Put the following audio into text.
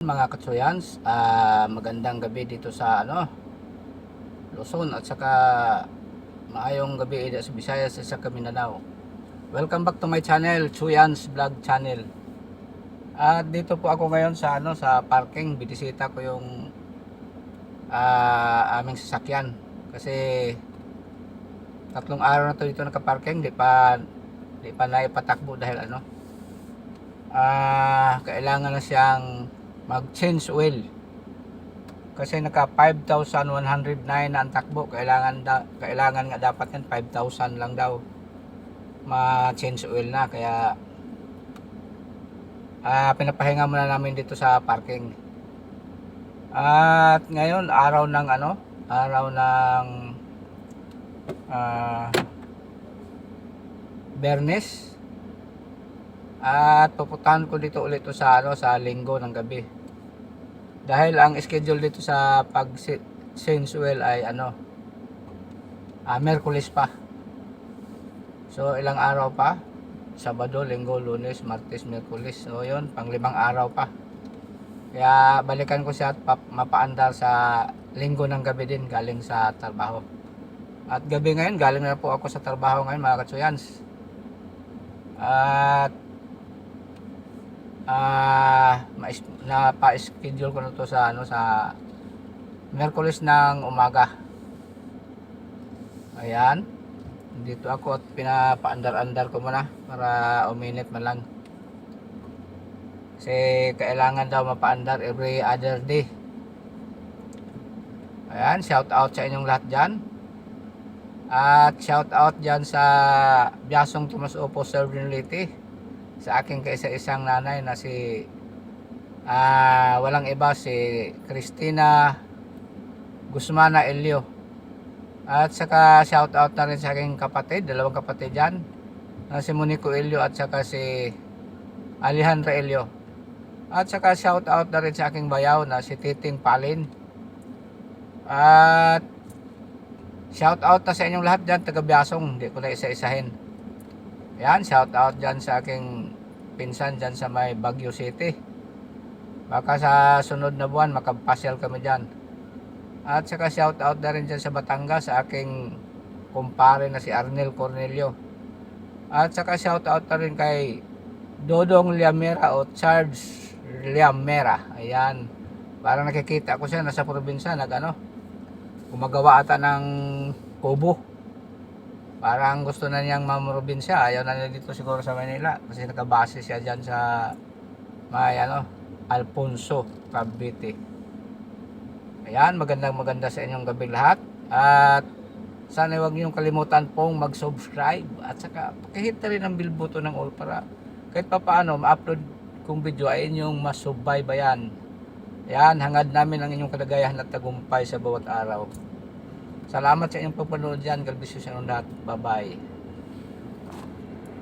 Mga katsuyans, ah, magandang gabi dito sa ano Luzon at saka maayong gabi sa Visayas at saka Mindanao. Welcome back to my channel, Chuyans Vlog Channel. At dito po ako ngayon sa ano sa parking, binisita ko yung ah, aming sasakyan kasi tatlong araw na to dito nakaparking, di pa di pa naipatakbo dahil ano ah kailangan na siyang mag-change oil. Kasi naka 5,109 na ang takbo. Kailangan da, kailangan nga dapat yan 5,000 lang daw ma-change oil na. Kaya ah pinapahinga muna namin dito sa parking. At ngayon araw ng ano? Araw ng ah Bernes. At pupuntahan ko dito ulit to sa ano sa linggo ng gabi. Dahil ang schedule dito sa pag change oil ay ano ah, Merkulis pa. So ilang araw pa? Sabado, Linggo, Lunes, Martes, Merkulis. So yun, pang limang araw pa. Kaya balikan ko siya at mapaandar sa linggo ng gabi din galing sa trabaho. At gabi ngayon, galing na po ako sa trabaho ngayon mga katsuyans. At ah mais- napa-schedule ko na to sa ano sa Merkulis ng umaga. Ayan. Dito ako at pinapaandar-andar ko muna para uminit man lang. Kasi kailangan daw mapaandar every other day. Ayan, shout out sa inyong lahat dyan. At shout out dyan sa Biasong Tomas Opo Servility sa aking kaisa-isang nanay na si ah walang iba si Christina Guzmana Elio. At saka shout out na rin sa aking kapatid, dalawang kapatid dyan. Na si Monico Elio at saka si Alejandra Elio. At saka shout out na rin sa aking bayaw na si Titing Palin. At shout out na sa inyong lahat dyan, taga Biasong, hindi ko na isa-isahin. Yan, shout out dyan sa aking pinsan dyan sa may Baguio City. Baka sa sunod na buwan makapasyal kami dyan. At saka shout out na rin dyan sa Batangas sa aking kumpare na si Arnel Cornelio. At saka shout out na rin kay Dodong Liamera o Charles Liamera. Ayan. Parang nakikita ko siya nasa probinsya nag ano, gumagawa ata ng kubo. Parang gusto na niyang mamrobinsya. Ayaw na niya dito siguro sa Manila. Kasi nakabase siya dyan sa may ano, Alfonso, Cavite. Ayan, magandang maganda sa inyong gabi lahat. At sana huwag niyong kalimutan pong mag-subscribe. At saka pakihit na rin ang bell button ng all para kahit pa paano ma-upload kong video ay inyong masubaybayan. Ayan, hangad namin ang inyong kalagayahan at tagumpay sa bawat araw. Salamat sa inyong pagpanood dyan. God bless you sa inyong lahat. Bye-bye.